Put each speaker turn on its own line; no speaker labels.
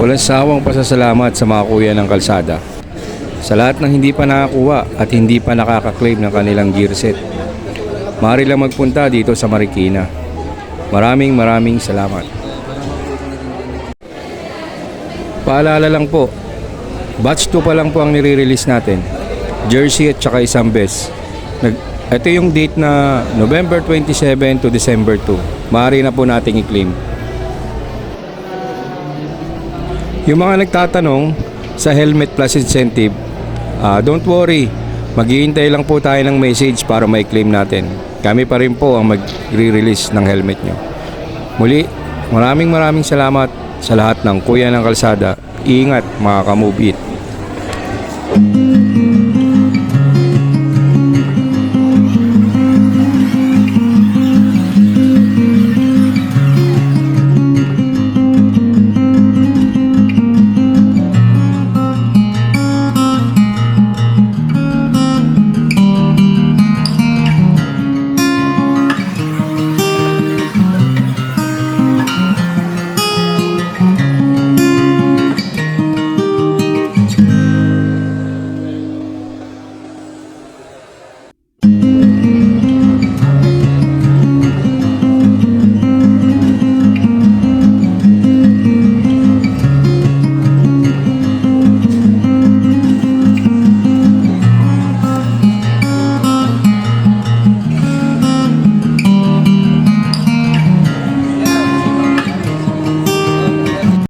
Walang sawang pasasalamat sa mga kuya ng kalsada. Sa lahat ng hindi pa nakakuha at hindi pa nakaka-claim ng kanilang gear set. Maaari lang magpunta dito sa Marikina. Maraming maraming salamat. Paalala lang po, batch 2 pa lang po ang nire-release natin. Jersey at saka isang best. Nag, ito yung date na November 27 to December 2. Maaari na po nating i-claim. Yung mga nagtatanong sa Helmet Plus Incentive, ah, don't worry, maghihintay lang po tayo ng message para may claim natin. Kami pa rin po ang mag-re-release ng helmet nyo. Muli, maraming maraming salamat sa lahat ng Kuya ng Kalsada. Ingat mga kamove it. Thank you.